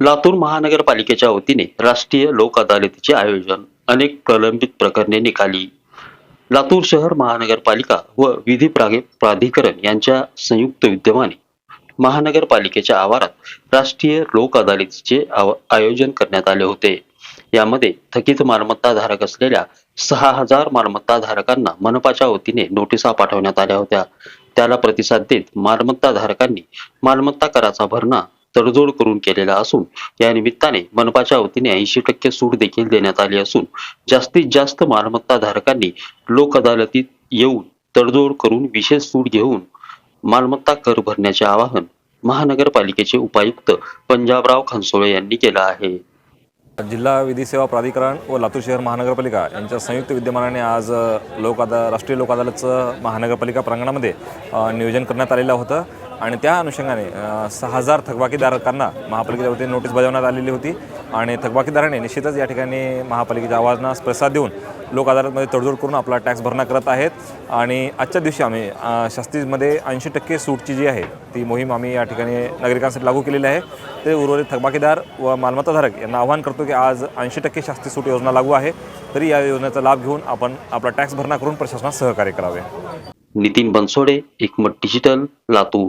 लातूर महानगरपालिकेच्या वतीने राष्ट्रीय लोक अदालतीचे आयोजन अनेक प्रलंबित प्रकरणे निकाली. लातूर शहर महानगरपालिका व विधी प्राधिकरण यांच्या संयुक्त विद्यमाने महानगरपालिकेच्या आवारात राष्ट्रीय लोक अदालतीचे आव- आयोजन करण्यात आले होते. यामध्ये थकीत मालमत्ता धारक असलेल्या सहा हजार मालमत्ता धारकांना मनपाच्या वतीने नोटिसा पाठवण्यात आल्या होत्या. त्याला प्रतिसाद देत मालमत्ता धारकांनी मालमत्ता कराचा भरणा तडजोड करून केलेला असून या निमित्ताने मनपाच्या वतीने ऐंशी टक्के सूट देखील देण्यात आली असून जास्तीत जास्त मालमत्ता धारकांनी लोक अदालतीत येऊन तडजोड करून विशेष सूट घेऊन मालमत्ता कर भरण्याचे आवाहन महानगरपालिकेचे उपायुक्त पंजाबराव खनसोळे यांनी केलं आहे. जिल्हा विधी सेवा प्राधिकरण व लातूर शहर महानगरपालिका यांच्या संयुक्त विद्यमानाने आज लोक अदा राष्ट्रीय लोक अदालतचं महानगरपालिका प्रांगणामध्ये नियोजन करण्यात आलेलं होतं. आणि त्या अनुषंगाने सहा हजार थकबाकीधारकांना महापालिकेच्या वतीने नोटीस बजावण्यात आलेली होती. आणि थकबाकीदाराने निश्चितच या ठिकाणी महापालिकेच्या आवाजनास प्रसाद देऊन लोक अदालतमध्ये तडजोड करून आपला टॅक्स भरणा करत आहेत. आणि आजच्या दिवशी आम्ही शास्तीमध्ये ऐंशी टक्के सूटची जी आहे ती मोहीम आम्ही या ठिकाणी नागरिकांसाठी लागू केलेली आहे. ते उर्वरित थकबाकीदार व मालमत्ताधारक यांना आवाहन करतो की आज ऐंशी टक्के शास्ती सूट योजना लागू आहे. तरी या योजनेचा लाभ घेऊन आपण आपला टॅक्स भरणा करून प्रशासनात सहकार्य करावे. नितीन बनसोडे एकमत digital Latur.